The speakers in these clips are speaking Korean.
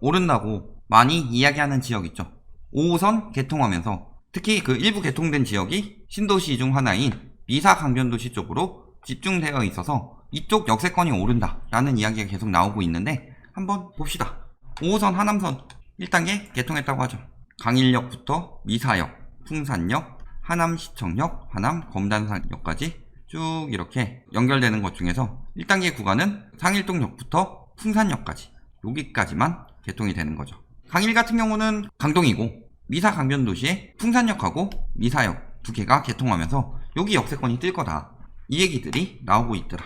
오른다고 많이 이야기하는 지역 있죠. 5호선 개통하면서 특히 그 일부 개통된 지역이 신도시 중 하나인 미사 강변도시 쪽으로 집중되어 있어서 이쪽 역세권이 오른다라는 이야기가 계속 나오고 있는데 한번 봅시다. 5호선 하남선 1단계 개통했다고 하죠. 강일역부터 미사역, 풍산역, 하남시청역, 하남 검단산역까지 쭉 이렇게 연결되는 것 중에서 1단계 구간은 상일동역부터 풍산역까지 여기까지만 개통이 되는 거죠. 강일 같은 경우는 강동이고 미사 강변도시에 풍산역하고 미사역 두 개가 개통하면서 여기 역세권이 뜰 거다. 이 얘기들이 나오고 있더라.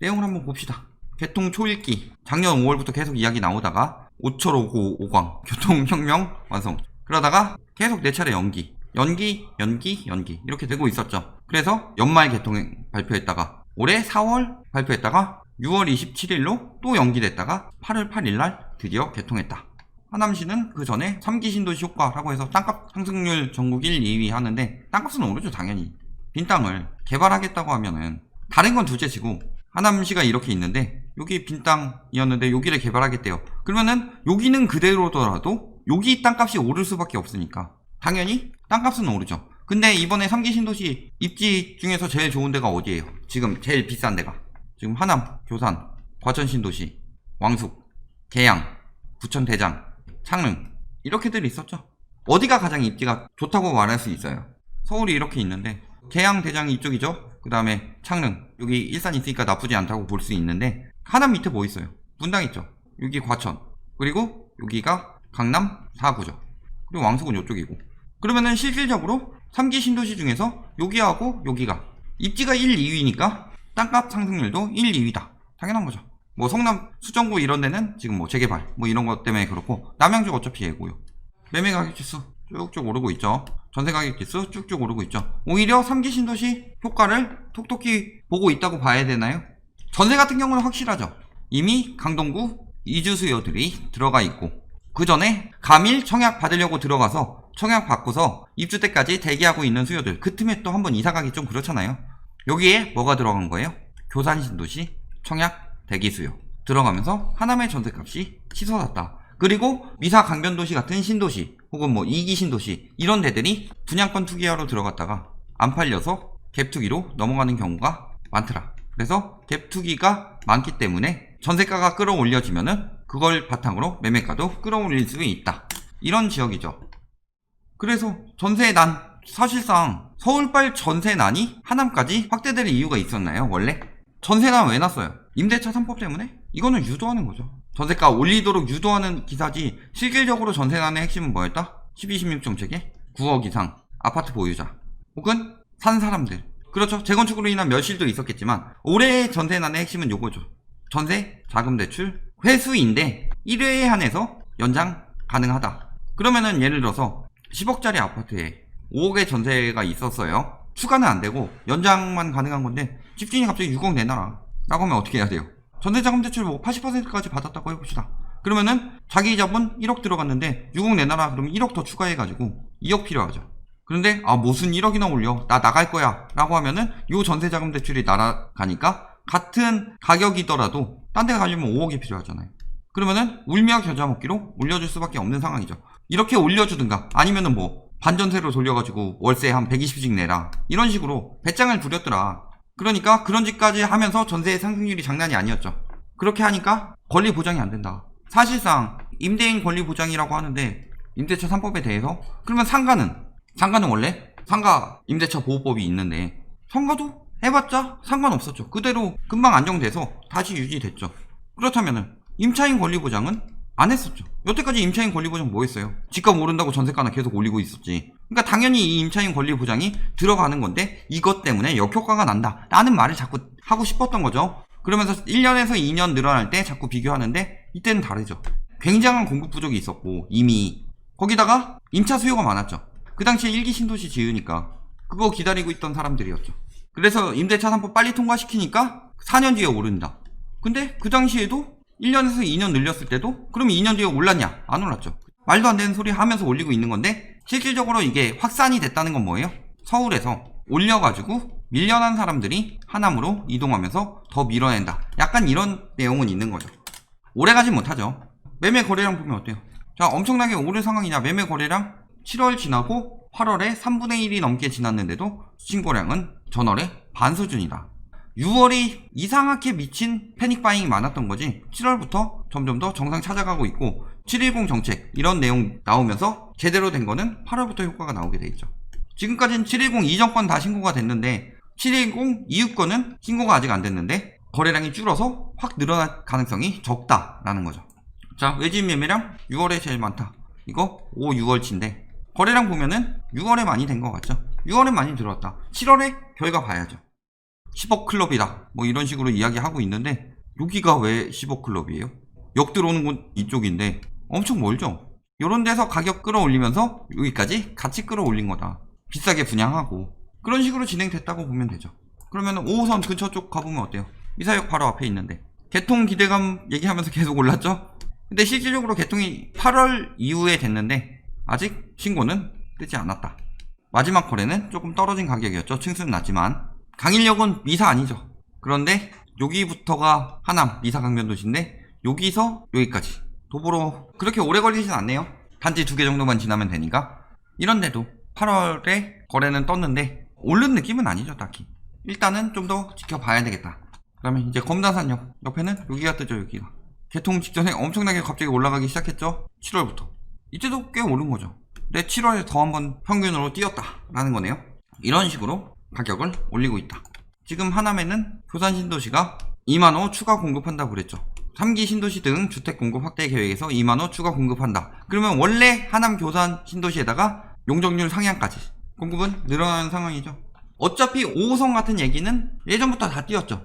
내용을 한번 봅시다. 개통 초일기 작년 5월부터 계속 이야기 나오다가 5철 5고 5광 교통혁명 완성 그러다가 계속 네 차례 연기 연기 연기 연기 이렇게 되고 있었죠. 그래서 연말 개통 발표했다가 올해 4월 발표했다가 6월 27일로 또 연기됐다가 8월 8일 날 드디어 개통했다. 하남시는 그 전에 3기 신도시 효과라고 해서 땅값 상승률 전국 1, 2위 하는데 땅값은 오르죠 당연히. 빈 땅을 개발하겠다고 하면은 다른 건 둘째치고 하남시가 이렇게 있는데 여기 빈 땅이었는데 여기를 개발하겠대요. 그러면은 여기는 그대로더라도 여기 땅값이 오를 수밖에 없으니까 당연히 땅값은 오르죠. 근데 이번에 3기 신도시 입지 중에서 제일 좋은 데가 어디예요? 지금 제일 비싼 데가 지금 하남, 교산, 과천 신도시, 왕숙, 계양, 부천 대장, 창릉 이렇게들 있었죠. 어디가 가장 입지가 좋다고 말할 수 있어요. 서울이 이렇게 있는데 계양 대장이 이쪽이죠. 그 다음에 창릉 여기 일산 있으니까 나쁘지 않다고 볼 수 있는데 하남 밑에 뭐 있어요? 분당 있죠. 여기 과천 그리고 여기가 강남 4구죠. 그리고 왕숙은 이쪽이고 그러면은 실질적으로 3기 신도시 중에서 여기하고 여기가 입지가 1, 2위니까 땅값 상승률도 1, 2위다. 당연한 거죠. 뭐 성남 수정구 이런 데는 지금 뭐 재개발 뭐 이런 것 때문에 그렇고 남양주 어차피 예고요. 매매 가격 지수 쭉쭉 오르고 있죠. 전세 가격 지수 쭉쭉 오르고 있죠. 오히려 3기 신도시 효과를 톡톡히 보고 있다고 봐야 되나요? 전세 같은 경우는 확실하죠. 이미 강동구 이주 수요들이 들어가 있고 그 전에 감일 청약 받으려고 들어가서 청약 받고서 입주 때까지 대기하고 있는 수요들 그 틈에 또 한번 이사 가기 좀 그렇잖아요. 여기에 뭐가 들어간 거예요? 교산 신도시 청약 대기 수요 들어가면서 하남의 전세값이 치솟았다. 그리고 미사 강변도시 같은 신도시 혹은 뭐 이기 신도시 이런 데들이 분양권 투기하러 들어갔다가 안 팔려서 갭 투기로 넘어가는 경우가 많더라. 그래서 갭 투기가 많기 때문에 전세가가 끌어올려지면은 그걸 바탕으로 매매가도 끌어올릴 수 있다. 이런 지역이죠. 그래서 전세난 사실상 서울발 전세난이 하남까지 확대될 이유가 있었나요? 원래 전세난 왜 났어요? 임대차 3법 때문에? 이거는 유도하는 거죠. 전세가 올리도록 유도하는 기사지 실질적으로 전세난의 핵심은 뭐였다? 12, 16점 체계? 9억 이상 아파트 보유자 혹은 산 사람들 그렇죠. 재건축으로 인한 멸실도 있었겠지만 올해의 전세난의 핵심은 요거죠. 전세, 자금 대출, 회수인데 1회에 한해서 연장 가능하다. 그러면은 예를 들어서 10억짜리 아파트에 5억의 전세가 있었어요. 추가는 안 되고 연장만 가능한 건데 집주인이 갑자기 6억 내놔라. 라고 하면 어떻게 해야 돼요? 전세자금 대출 뭐 80%까지 받았다고 해봅시다. 그러면은 자기 자본 1억 들어갔는데 6억 내놔라 그러면 1억 더 추가해가지고 2억 필요하죠. 그런데 아 무슨 1억이나 올려 나 나갈 거야 라고 하면은 요 전세자금 대출이 날아가니까 같은 가격이더라도 딴 데 가려면 5억이 필요하잖아요. 그러면은 울며 겨자 먹기로 올려줄 수밖에 없는 상황이죠. 이렇게 올려주든가 아니면은 뭐 반전세로 돌려가지고 월세 한 120씩 내라 이런 식으로 배짱을 부렸더라. 그러니까 그런 짓까지 하면서 전세의 상승률이 장난이 아니었죠. 그렇게 하니까 권리 보장이 안 된다. 사실상 임대인 권리 보장이라고 하는데 임대차 3법에 대해서 그러면 상가는 상가는 원래 상가 임대차 보호법이 있는데 상가도 해봤자 상관없었죠. 그대로 금방 안정돼서 다시 유지됐죠. 그렇다면은 임차인 권리 보장은 안 했었죠. 여태까지 임차인 권리 보장 뭐 했어요? 집값 오른다고 전세가나 계속 올리고 있었지. 그러니까 당연히 이 임차인 권리 보장이 들어가는 건데 이것 때문에 역효과가 난다. 라는 말을 자꾸 하고 싶었던 거죠. 그러면서 1년에서 2년 늘어날 때 자꾸 비교하는데 이때는 다르죠. 굉장한 공급 부족이 있었고 이미 거기다가 임차 수요가 많았죠. 그 당시에 일기 신도시 지으니까 그거 기다리고 있던 사람들이었죠. 그래서 임대차 3법 빨리 통과시키니까 4년 뒤에 오른다. 근데 그 당시에도 1년에서 2년 늘렸을 때도 그럼 2년 뒤에 올랐냐? 안 올랐죠. 말도 안 되는 소리 하면서 올리고 있는 건데 실질적으로 이게 확산이 됐다는 건 뭐예요? 서울에서 올려가지고 밀려난 사람들이 하남으로 이동하면서 더 밀어낸다. 약간 이런 내용은 있는 거죠. 오래 가진 못하죠. 매매 거래량 보면 어때요? 자, 엄청나게 오른 상황이냐? 매매 거래량 7월 지나고 8월에 3분의 1이 넘게 지났는데도 신고량은 전월의 반 수준이다. 6월이 이상하게 미친 패닉 바잉이 많았던 거지 7월부터 점점 더 정상 찾아가고 있고 710 정책 이런 내용 나오면서 제대로 된 거는 8월부터 효과가 나오게 돼 있죠. 지금까지는 710 이전 건 다 신고가 됐는데 710 이후 거는 신고가 아직 안 됐는데 거래량이 줄어서 확 늘어날 가능성이 적다라는 거죠. 자, 외진 매매량 6월에 제일 많다. 이거 5, 6월치인데 거래량 보면은 6월에 많이 된 것 같죠? 6월에 많이 들어왔다. 7월에 결과 봐야죠. 10억 클럽이다. 뭐 이런 식으로 이야기하고 있는데 여기가 왜 10억 클럽이에요? 역 들어오는 곳 이쪽인데 엄청 멀죠? 이런 데서 가격 끌어올리면서 여기까지 같이 끌어올린 거다. 비싸게 분양하고 그런 식으로 진행됐다고 보면 되죠. 그러면 5호선 근처 쪽 가보면 어때요? 이사역 바로 앞에 있는데 개통 기대감 얘기하면서 계속 올랐죠? 근데 실질적으로 개통이 8월 이후에 됐는데 아직 신고는 뜨지 않았다. 마지막 거래는 조금 떨어진 가격이었죠. 층수는 낮지만 강일역은 미사 아니죠. 그런데 여기부터가 하남 미사 강변도시인데 여기서 여기까지 도보로 그렇게 오래 걸리진 않네요. 단지 두 개 정도만 지나면 되니까 이런데도 8월에 거래는 떴는데 오른 느낌은 아니죠 딱히. 일단은 좀 더 지켜봐야 되겠다. 그러면 이제 검다산역 옆에는 여기가 뜨죠 여기가. 개통 직전에 엄청나게 갑자기 올라가기 시작했죠. 7월부터. 이때도 꽤 오른 거죠. 근데 7월에 더 한번 평균으로 뛰었다라는 거네요. 이런 식으로 가격을 올리고 있다. 지금 하남에는 교산 신도시가 2만호 추가 공급한다고 그랬죠. 3기 신도시 등 주택 공급 확대 계획에서 2만호 추가 공급한다. 그러면 원래 하남 교산 신도시에다가 용적률 상향까지 공급은 늘어나는 상황이죠. 어차피 5호선 같은 얘기는 예전부터 다 띄었죠.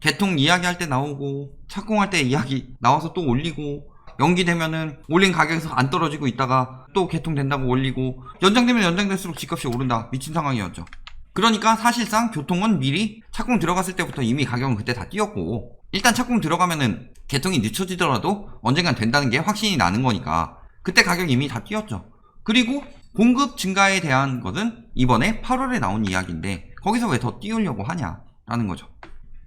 개통 이야기할 때 나오고 착공할 때 이야기 나와서 또 올리고 연기되면은 올린 가격에서 안 떨어지고 있다가 또 개통된다고 올리고 연장되면 연장될수록 집값이 오른다 미친 상황이었죠. 그러니까 사실상 교통은 미리 착공 들어갔을 때부터 이미 가격은 그때 다 뛰었고 일단 착공 들어가면은 개통이 늦춰지더라도 언젠간 된다는 게 확신이 나는 거니까 그때 가격 이미 다 뛰었죠. 그리고 공급 증가에 대한 것은 이번에 8월에 나온 이야기인데 거기서 왜 더 띄우려고 하냐라는 거죠.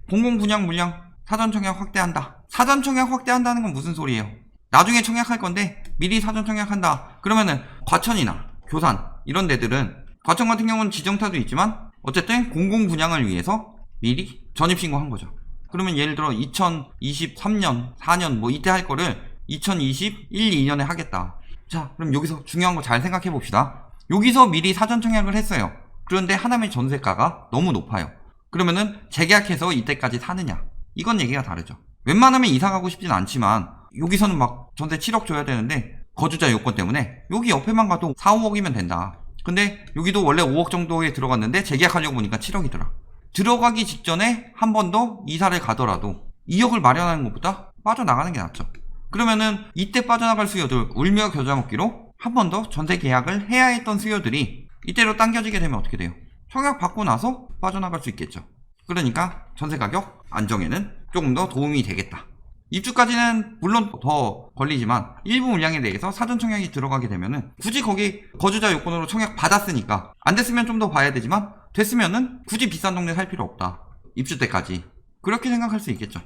공공 분양 물량 사전 청약 확대한다. 사전 청약 확대한다는 건 무슨 소리예요? 나중에 청약할 건데 미리 사전 청약한다. 그러면은 과천이나 교산 이런 데들은 과천 같은 경우는 지정타도 있지만 어쨌든 공공 분양을 위해서 미리 전입 신고한 거죠. 그러면 예를 들어 2023년, 4년 뭐 이때 할 거를 2021, 2년에 하겠다. 자, 그럼 여기서 중요한 거 잘 생각해 봅시다. 여기서 미리 사전 청약을 했어요. 그런데 하남의 전세가가 너무 높아요. 그러면은 재계약해서 이때까지 사느냐? 이건 얘기가 다르죠. 웬만하면 이사 가고 싶진 않지만 여기서는 막 전세 7억 줘야 되는데 거주자 요건 때문에 여기 옆에만 가도 4, 5억이면 된다. 근데 여기도 원래 5억 정도에 들어갔는데 재계약하려고 보니까 7억이더라. 들어가기 직전에 한 번 더 이사를 가더라도 2억을 마련하는 것보다 빠져나가는 게 낫죠. 그러면은 이때 빠져나갈 수요들 울며 겨자 먹기로 한 번 더 전세 계약을 해야 했던 수요들이 이때로 당겨지게 되면 어떻게 돼요? 청약 받고 나서 빠져나갈 수 있겠죠. 그러니까 전세 가격 안정에는 조금 더 도움이 되겠다. 입주까지는 물론 더 걸리지만 일부 물량에 대해서 사전 청약이 들어가게 되면은 굳이 거기 거주자 요건으로 청약 받았으니까 안 됐으면 좀 더 봐야 되지만 됐으면은 굳이 비싼 동네 살 필요 없다. 입주 때까지 그렇게 생각할 수 있겠죠.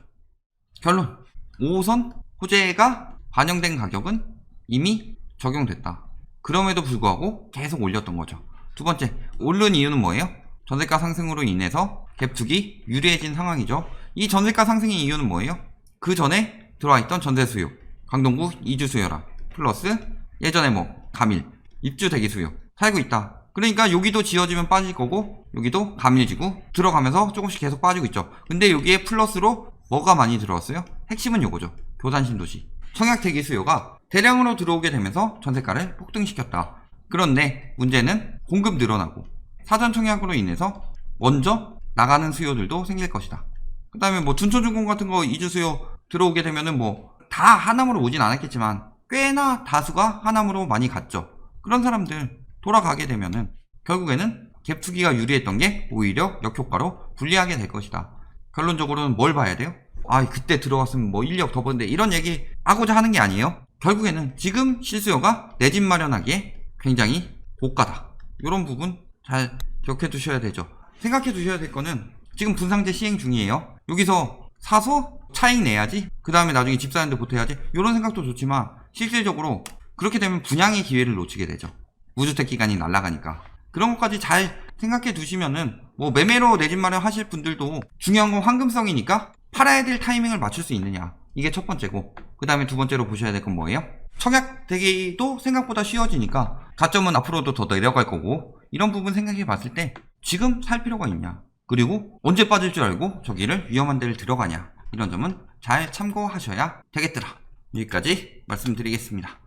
결론 5호선 호재가 반영된 가격은 이미 적용됐다. 그럼에도 불구하고 계속 올렸던 거죠. 두 번째, 오른 이유는 뭐예요? 전세가 상승으로 인해서 갭투기 유리해진 상황이죠. 이 전세가 상승의 이유는 뭐예요? 그 전에 들어와 있던 전세 수요, 강동구 이주 수요라 플러스 예전에 뭐 가밀 입주 대기 수요 살고 있다. 그러니까 여기도 지어지면 빠질 거고 여기도 가밀지고 들어가면서 조금씩 계속 빠지고 있죠. 근데 여기에 플러스로 뭐가 많이 들어왔어요? 핵심은 요거죠. 교산 신도시 청약 대기 수요가 대량으로 들어오게 되면서 전세가를 폭등시켰다. 그런데 문제는 공급 늘어나고 사전 청약으로 인해서 먼저 나가는 수요들도 생길 것이다. 그 다음에 뭐 둔촌중공 같은 거 이주 수요 들어오게 되면은 뭐 다 하남으로 오진 않았겠지만 꽤나 다수가 하남으로 많이 갔죠. 그런 사람들 돌아가게 되면은 결국에는 갭투기가 유리했던 게 오히려 역효과로 불리하게 될 것이다. 결론적으로는 뭘 봐야 돼요? 아, 그때 들어갔으면 뭐 1억 더 번데 이런 얘기 하고자 하는 게 아니에요. 결국에는 지금 실수요가 내 집 마련하기에 굉장히 고가다. 이런 부분 잘 기억해 두셔야 되죠. 생각해 두셔야 될 거는 지금 분상제 시행 중이에요. 여기서 사서 차익 내야지? 그 다음에 나중에 집 사는데 보태야지? 이런 생각도 좋지만 실질적으로 그렇게 되면 분양의 기회를 놓치게 되죠. 무주택 기간이 날아가니까. 그런 것까지 잘 생각해 두시면은 뭐 매매로 내 집 마련 하실 분들도 중요한 건 황금성이니까 팔아야 될 타이밍을 맞출 수 있느냐. 이게 첫 번째고. 그 다음에 두 번째로 보셔야 될 건 뭐예요? 청약되기도 생각보다 쉬워지니까 가점은 앞으로도 더 내려갈 거고 이런 부분 생각해 봤을 때 지금 살 필요가 있냐? 그리고 언제 빠질 줄 알고 저기를 위험한 데를 들어가냐 이런 점은 잘 참고하셔야 되겠더라. 여기까지 말씀드리겠습니다